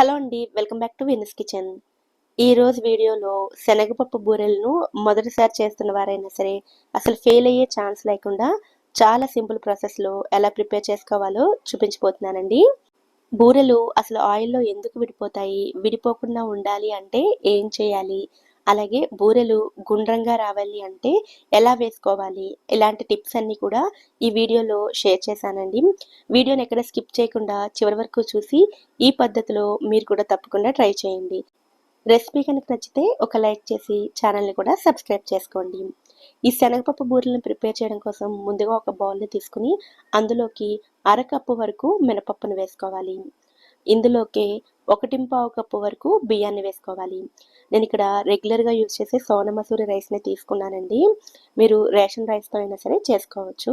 Hello అండి welcome back to Venus kitchen. ఈరోజు వీడియోలో శనగపప్పు బూరెలను మొదటిసారి చేస్తున్న వారైనా సరే అసలు ఫెయిల్ అయ్యే ఛాన్స్ లేకుండా చాలా సింపుల్ ప్రాసెస్లో ఎలా ప్రిపేర్ చేసుకోవాలో చూపించిపోతున్నానండి బూరెలు అసలు ఆయిల్లో ఎందుకు విడిపోతాయి విడిపోకుండా ఉండాలి అంటే ఏం చేయాలి అలాగే బూరెలు గుండ్రంగా రావాలి అంటే ఎలా వేసుకోవాలి? ఇలాంటి టిప్స్ అన్నీ కూడా ఈ వీడియోలో షేర్ చేశానండి. వీడియోని ఎక్కడ స్కిప్ చేయకుండా చివరి వరకు చూసి ఈ పద్ధతిలో మీరు కూడా తప్పకుండా ట్రై చేయండి. రెసిపీ కనుక నచ్చితే ఒక లైక్ చేసి ఛానల్ని కూడా సబ్స్క్రైబ్ చేసుకోండి. ఈ శనగపప్పు బూరెలను ప్రిపేర్ చేయడం కోసం ముందుగా ఒక బౌల్ని తీసుకుని అందులోకి అరకప్పు వరకు మినపప్పును వేసుకోవాలి. ఇందులోకి ఒకటింపా ఒక కప్పు వరకు బియ్యాన్ని వేసుకోవాలి. నేను ఇక్కడ రెగ్యులర్గా యూజ్ చేసే సోన మసూరి రైస్ని తీసుకున్నానండి. మీరు రేషన్ రైస్తో అయినా సరే చేసుకోవచ్చు.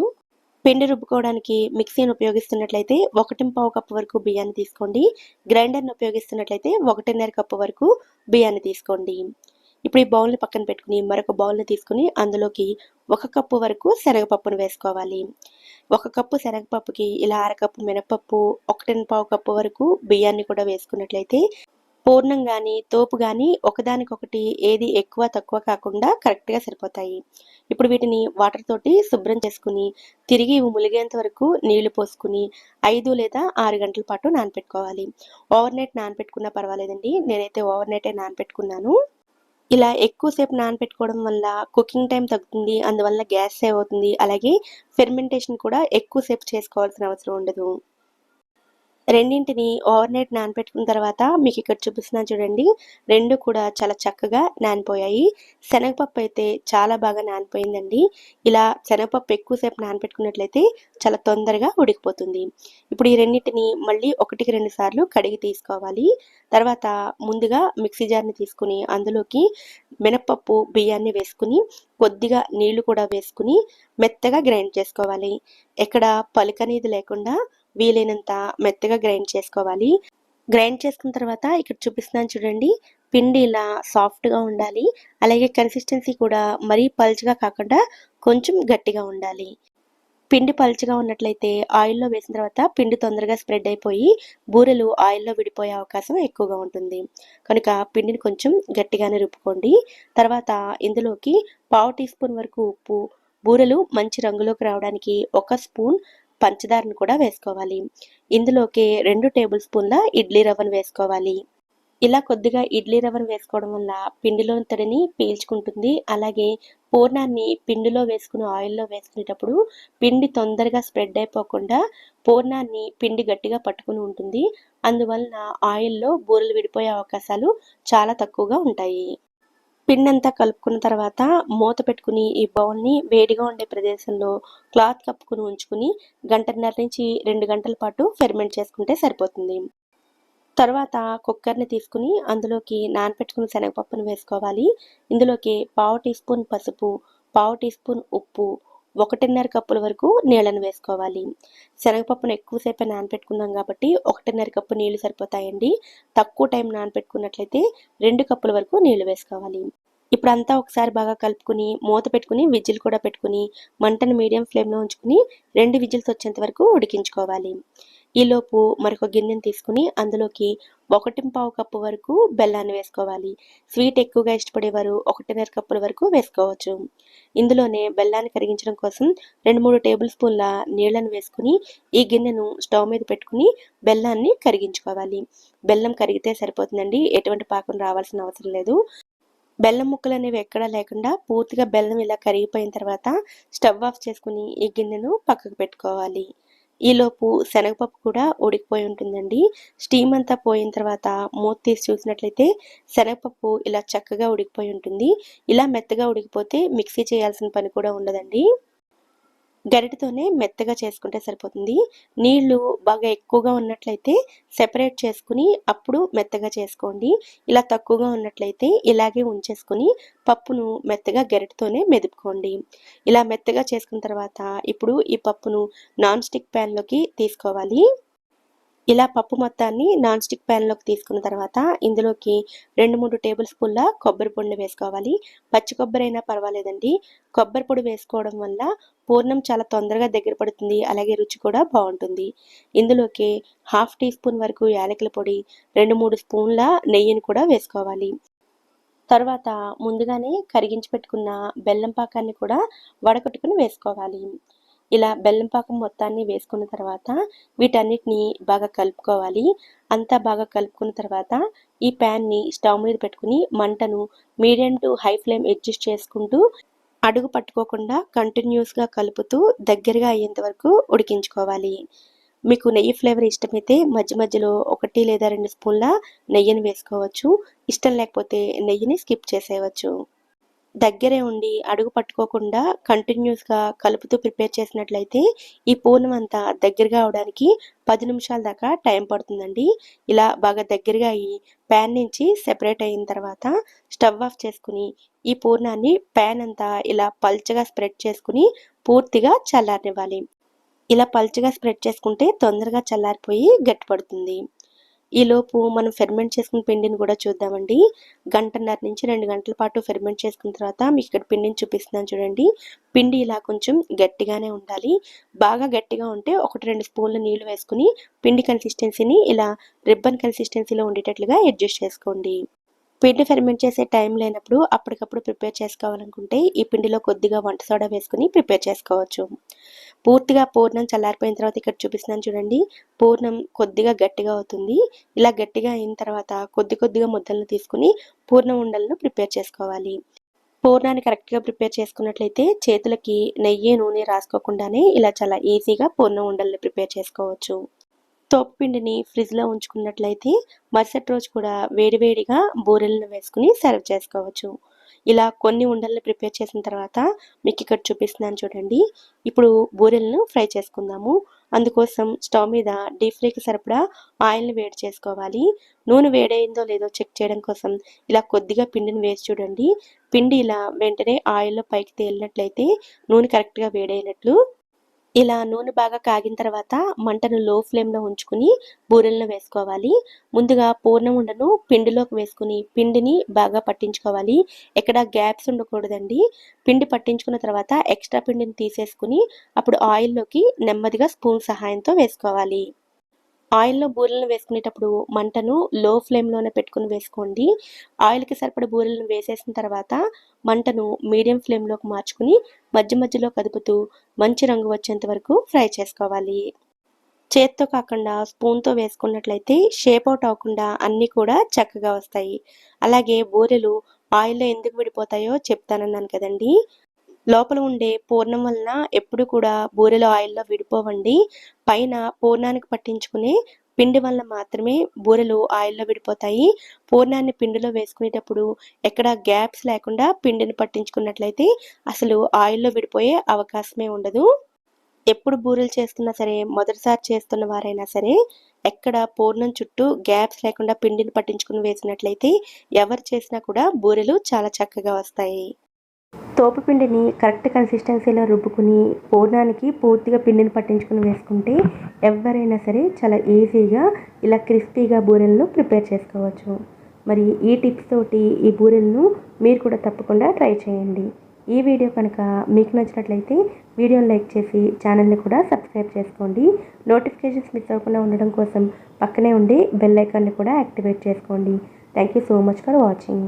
పిండి రుబ్బుకోవడానికి మిక్సీని ఉపయోగిస్తున్నట్లయితే ఒకటింపా ఒక కప్పు వరకు బియ్యాన్ని తీసుకోండి. గ్రైండర్ని ఉపయోగిస్తున్నట్లయితే ఒకటిన్నర కప్పు వరకు బియ్యాన్ని తీసుకోండి. ఇప్పుడు ఈ బౌల్ని పక్కన పెట్టుకుని మరొక బౌల్ని తీసుకుని అందులోకి ఒక కప్పు వరకు శనగపప్పును వేసుకోవాలి. ఒక కప్పు శనగపప్పుకి ఇలా అరకప్పు మినపప్పు ఒకటి పావు కప్పు వరకు బియ్యాన్ని కూడా వేసుకున్నట్లయితే పూర్ణం కానీ తోపు కానీ ఒకదానికొకటి ఏది ఎక్కువ తక్కువ కాకుండా కరెక్ట్గా సరిపోతాయి. ఇప్పుడు వీటిని వాటర్ తోటి శుభ్రం చేసుకుని తిరిగి ములిగేంత వరకు నీళ్ళు పోసుకుని ఐదు లేదా ఆరు గంటల పాటు నానపెట్టుకోవాలి. ఓవర్ నైట్ నానపెట్టుకున్నా పర్వాలేదండి. నేనైతే ఓవర్ నైటే నానపెట్టుకున్నాను. ఇలా ఎక్కువసేపు నానపెట్టుకోవడం వల్ల కుకింగ్ టైం తగ్గుతుంది అందువల్ల గ్యాస్ సేవ్ అవుతుంది. అలాగే ఫెర్మెంటేషన్ కూడా ఎక్కువసేపు చేసుకోవాల్సిన అవసరం ఉండదు. రెండింటిని ఓవర్ నైట్ నానపెట్టుకున్న తర్వాత మీకు ఇక్కడ చూపిస్తున్నాను చూడండి. రెండు కూడా చాలా చక్కగా నానిపోయాయి. శనగపప్పు అయితే చాలా బాగా నానిపోయిందండి. ఇలా శనగపప్పు ఎక్కువసేపు నానబెట్టుకున్నట్లయితే చాలా తొందరగా ఉడికిపోతుంది. ఇప్పుడు ఈ రెండింటిని మళ్ళీ ఒకటికి రెండు సార్లు కడిగి తీసుకోవాలి. తర్వాత ముందుగా మిక్సీ జార్ని తీసుకుని అందులోకి మినపప్పు బియ్యాన్ని వేసుకుని కొద్దిగా నీళ్ళు కూడా వేసుకుని మెత్తగా గ్రైండ్ చేసుకోవాలి. ఎక్కడ పలుకనేది లేకుండా వీలైనంత మెత్తగా గ్రైండ్ చేసుకోవాలి. గ్రైండ్ చేసుకున్న తర్వాత ఇక్కడ చూపిస్తున్నాను చూడండి పిండి ఇలా సాఫ్ట్గా ఉండాలి. అలాగే కన్సిస్టెన్సీ కూడా మరీ పల్చగా కాకుండా కొంచెం గట్టిగా ఉండాలి. పిండి పల్చగా ఉన్నట్లయితే ఆయిల్లో వేసిన తర్వాత పిండి తొందరగా స్ప్రెడ్ అయిపోయి బూరెలు ఆయిల్లో విడిపోయే అవకాశం ఎక్కువగా ఉంటుంది. కనుక పిండిని కొంచెం గట్టిగానే రుబ్బుకోండి. తర్వాత ఇందులోకి పావు టీ స్పూన్ వరకు ఉప్పు బూరెలు మంచి రంగులోకి రావడానికి ఒక స్పూన్ పంచదారను కూడా వేసుకోవాలి. ఇందులోకి రెండు టేబుల్ స్పూన్ల ఇడ్లీ రవ్వను వేసుకోవాలి. ఇలా కొద్దిగా ఇడ్లీ రవ్వను వేసుకోవడం వల్ల పిండిలోని తడిని పీల్చుకుంటుంది. అలాగే పూర్ణాన్ని పిండిలో వేసుకుని ఆయిల్లో వేసుకునేటప్పుడు పిండి తొందరగా స్ప్రెడ్ అయిపోకుండా పూర్ణాన్ని పిండి గట్టిగా పట్టుకుని ఉంటుంది. అందువలన ఆయిల్లో బూరెలు విడిపోయే అవకాశాలు చాలా తక్కువగా ఉంటాయి. పిండి అంతా కలుపుకున్న తర్వాత మూత పెట్టుకుని ఈ బౌల్ని వేడిగా ఉండే ప్రదేశంలో క్లాత్ కప్పుకుని ఉంచుకుని గంటన్నర నుంచి రెండు గంటల పాటు ఫెర్మెంట్ చేసుకుంటే సరిపోతుంది. తర్వాత కుక్కర్ని తీసుకుని అందులోకి నానపెట్టుకున్న శనగపప్పును వేసుకోవాలి. ఇందులోకి పావు టీ స్పూన్ పసుపు పావు టీ స్పూన్ ఉప్పు ఒకటిన్నర కప్పుల వరకు నీళ్ళను వేసుకోవాలి. శనగపప్పును ఎక్కువసేపు నానపెట్టుకున్నాం కాబట్టి ఒకటిన్నర కప్పు నీళ్ళు సరిపోతాయండి. తక్కువ టైం నానపెట్టుకున్నట్లయితే రెండు కప్పుల వరకు నీళ్ళు వేసుకోవాలి. ఇప్పుడు అంతా ఒకసారి బాగా కలుపుకుని మూత పెట్టుకుని విజిల్ కూడా పెట్టుకుని మంటను మీడియం ఫ్లేమ్లో ఉంచుకుని రెండు విజిల్స్ వచ్చేంత వరకు ఉడికించుకోవాలి. ఈలోపు మరొక గిన్నెను తీసుకుని అందులోకి ఒకటి పావు కప్పు వరకు బెల్లాన్ని వేసుకోవాలి. స్వీట్ ఎక్కువగా ఇష్టపడేవారు ఒకటిన్నర కప్పుల వరకు వేసుకోవచ్చు. ఇందులోనే బెల్లాన్ని కరిగించడం కోసం రెండు మూడు టేబుల్ స్పూన్ల నీళ్ళను వేసుకుని ఈ గిన్నెను స్టవ్ మీద పెట్టుకుని బెల్లాన్ని కరిగించుకోవాలి. బెల్లం కరిగితే సరిపోతుందండి. ఎటువంటి పాకం రావాల్సిన అవసరం లేదు. బెల్లం ముక్కలు అనేవి ఎక్కడా లేకుండా పూర్తిగా బెల్లం ఇలా కరిగిపోయిన తర్వాత స్టవ్ ఆఫ్ చేసుకుని ఈ గిన్నెను పక్కకు పెట్టుకోవాలి. ఈలోపు శనగపప్పు కూడా ఉడికిపోయి ఉంటుందండి. స్టీమ్ అంతా పోయిన తర్వాత మూత తీసి చూసినట్లయితే శనగపప్పు ఇలా చక్కగా ఉడికిపోయి ఉంటుంది. ఇలా మెత్తగా ఉడికిపోతే మిక్సీ చేయాల్సిన పని కూడా ఉండదండి. గరిటతోనే మెత్తగా చేసుకుంటే సరిపోతుంది. నీళ్ళు బాగా ఎక్కువగా ఉన్నట్లయితే సెపరేట్ చేసుకుని అప్పుడు మెత్తగా చేసుకోండి. ఇలా తక్కువగా ఉన్నట్లయితే ఇలాగే ఉంచేసుకుని పప్పును మెత్తగా గరిటతోనే మెదుపుకోండి. ఇలా మెత్తగా చేసుకున్న తర్వాత ఇప్పుడు ఈ పప్పును నాన్ స్టిక్ ప్యాన్లోకి తీసుకోవాలి. ఇలా పప్పు మొత్తాన్ని నాన్ స్టిక్ ప్యాన్లోకి తీసుకున్న తర్వాత ఇందులోకి రెండు మూడు టేబుల్ స్పూన్ల కొబ్బరి పొడిని వేసుకోవాలి. పచ్చి కొబ్బరి అయినా పర్వాలేదండి. కొబ్బరి పొడి వేసుకోవడం వల్ల పూర్ణం చాలా తొందరగా దగ్గర పడుతుంది. అలాగే రుచి కూడా బాగుంటుంది. ఇందులోకి హాఫ్ టీ స్పూన్ వరకు యాలకుల పొడి రెండు మూడు స్పూన్ల నెయ్యిని కూడా వేసుకోవాలి. తర్వాత ముందుగానే కరిగించి పెట్టుకున్న బెల్లం పాకాన్ని కూడా వడకట్టుకుని వేసుకోవాలి. ఇలా బెల్లం పాకం మొత్తాన్ని వేసుకున్న తర్వాత వీటన్నిటిని బాగా కలుపుకోవాలి. అంతా బాగా కలుపుకున్న తర్వాత ఈ ప్యాన్ని స్టవ్ మీద పెట్టుకుని మంటను medium to high flame adjust చేసుకుంటూ అడుగు పట్టుకోకుండా కంటిన్యూస్గా కలుపుతూ దగ్గరగా అయ్యేంత వరకు ఉడికించుకోవాలి. మీకు నెయ్యి ఫ్లేవర్ ఇష్టమైతే మధ్య మధ్యలో ఒకటి లేదా రెండు స్పూన్ల నెయ్యిని వేసుకోవచ్చు. ఇష్టం లేకపోతే నెయ్యిని స్కిప్ చేసేయవచ్చు. దగ్గరే ఉండి అడుగు పట్టుకోకుండా కంటిన్యూస్గా కలుపుతూ ప్రిపేర్ చేసినట్లయితే ఈ పూర్ణం అంతా దగ్గరగా అవడానికి పది నిమిషాల దాకా టైం పడుతుందండి. ఇలా బాగా దగ్గరగా అయ్యి ప్యాన్ నుంచి సెపరేట్ అయిన తర్వాత స్టవ్ ఆఫ్ చేసుకుని ఈ పూర్ణాన్ని ప్యాన్ అంతా ఇలా పల్చగా స్ప్రెడ్ చేసుకుని పూర్తిగా చల్లారనివ్వాలి. ఇలా పల్చగా స్ప్రెడ్ చేసుకుంటే తొందరగా చల్లారిపోయి గట్టిపడుతుంది. ఈలోపు మనం ఫెర్మెంట్ చేసుకున్న పిండిని కూడా చూద్దామండి. గంటన్నర నుంచి రెండు గంటల పాటు ఫెర్మెంట్ చేసుకున్న తర్వాత మీకు ఇక్కడ పిండిని చూపిస్తున్నాను చూడండి. పిండి ఇలా కొంచెం గట్టిగానే ఉండాలి. బాగా గట్టిగా ఉంటే ఒకటి రెండు స్పూన్లు నీళ్ళు వేసుకుని పిండి కన్సిస్టెన్సీని ఇలా రిబ్బన్ కన్సిస్టెన్సీలో ఉండేటట్లుగా అడ్జస్ట్ చేసుకోండి. పిండి ఫెర్మెంట్ చేసే టైం లేనప్పుడు అప్పటికప్పుడు ప్రిపేర్ చేసుకోవాలనుకుంటే ఈ పిండిలో కొద్దిగా వంట సోడా వేసుకుని ప్రిపేర్ చేసుకోవచ్చు. పూర్తిగా పూర్ణం చల్లారిపోయిన తర్వాత ఇక్కడ చూపిస్తున్నాను చూడండి. పూర్ణం కొద్దిగా గట్టిగా అవుతుంది. ఇలా గట్టిగా అయిన తర్వాత కొద్ది కొద్దిగా ముద్దలను తీసుకుని పూర్ణం ఉండలను ప్రిపేర్ చేసుకోవాలి. పూర్ణాన్ని కరెక్ట్గా ప్రిపేర్ చేసుకున్నట్లయితే చేతులకి నెయ్యి నూనె రాసుకోకుండానే ఇలా చాలా ఈజీగా పూర్ణం ఉండల్ని ప్రిపేర్ చేసుకోవచ్చు. తోపుపిండిని ఫ్రిడ్జ్లో ఉంచుకున్నట్లయితే మరుసటి రోజు కూడా వేడివేడిగా బూరెలను వేసుకుని సర్వ్ చేసుకోవచ్చు. ఇలా కొన్ని ఉండల్ని ప్రిపేర్ చేసిన తర్వాత మీకు ఇక్కడ చూపిస్తున్నాను చూడండి. ఇప్పుడు బూరెలను ఫ్రై చేసుకుందాము. అందుకోసం స్టవ్ మీద డీప్ ఫ్రైకి సరిపడా ఆయిల్ని వేడి చేసుకోవాలి. నూనె వేడైందో లేదో చెక్ చేయడం కోసం ఇలా కొద్దిగా పిండిని వేసి చూడండి. పిండి ఇలా వెంటనే ఆయిల్లో పైకి తేలినట్లయితే నూనె కరెక్ట్గా వేడైనట్లు ఇలా నూనె బాగా కాగిన తర్వాత మంటను లో ఫ్లేమ్లో ఉంచుకుని బూరెలను వేసుకోవాలి. ముందుగా పూర్ణం ఉండను పిండిలోకి వేసుకుని పిండిని బాగా పట్టించుకోవాలి. ఎక్కడ గ్యాప్స్ ఉండకూడదండి. పిండి పట్టించుకున్న తర్వాత ఎక్స్ట్రా పిండిని తీసేసుకుని అప్పుడు ఆయిల్లోకి నెమ్మదిగా స్పూన్ సహాయంతో వేసుకోవాలి. ఆయిల్లో బూరెలను వేసుకునేటప్పుడు మంటను లో ఫ్లేమ్లోనే పెట్టుకుని వేసుకోండి. ఆయిల్కి సరిపడ బూరెలను వేసేసిన తర్వాత మంటను మీడియం ఫ్లేమ్లోకి మార్చుకుని మధ్య మధ్యలో కదుపుతూ మంచి రంగు వచ్చేంత వరకు ఫ్రై చేసుకోవాలి. చేత్తో కాకుండా స్పూన్తో వేసుకున్నట్లయితే షేప్ అవుట్ అవ్వకుండా అన్నీ కూడా చక్కగా వస్తాయి. అలాగే బూరెలు ఆయిల్లో ఎందుకు విడిపోతాయో చెప్తానన్నాను కదండి. లోపల ఉండే పూర్ణం వలన ఎప్పుడు కూడా బూరెలు ఆయిల్లో విడిపోవండి. పైన పూర్ణానికి పట్టించుకునే పిండి వల్ల మాత్రమే బూరెలు ఆయిల్లో విడిపోతాయి. పూర్ణాన్ని పిండిలో వేసుకునేటప్పుడు ఎక్కడ గ్యాప్స్ లేకుండా పిండిని పట్టించుకున్నట్లయితే అసలు ఆయిల్లో విడిపోయే అవకాశమే ఉండదు. ఎప్పుడు బూరెలు చేస్తున్నా సరే మొదటిసారి చేస్తున్న వారైనా సరే ఎక్కడ పూర్ణం చుట్టూ గ్యాప్స్ లేకుండా పిండిని పట్టించుకుని వేసినట్లయితే ఎవరు చేసినా కూడా బూరెలు చాలా చక్కగా వస్తాయి. పిండిని కరెక్ట్ కన్సిస్టెన్సీలో రుబ్బుకుని పూర్ణానికి పూర్తిగా పిండిని పట్టించుకుని వేసుకుంటే ఎవరైనా సరే చాలా ఈజీగా ఇలా క్రిస్పీగా బూరెలను ప్రిపేర్ చేసుకోవచ్చు. మరి ఈ టిప్స్ తోటి ఈ బూరెలను మీరు కూడా తప్పకుండా ట్రై చేయండి. ఈ వీడియో కనుక మీకు నచ్చినట్లయితే వీడియోని లైక్ చేసి ఛానల్ని కూడా సబ్స్క్రైబ్ చేసుకోండి. నోటిఫికేషన్స్ మిస్ అవ్వకుండా ఉండడం కోసం పక్కనే ఉండి బెల్ ఐకాన్ని కూడా యాక్టివేట్ చేసుకోండి. Thank you so much for watching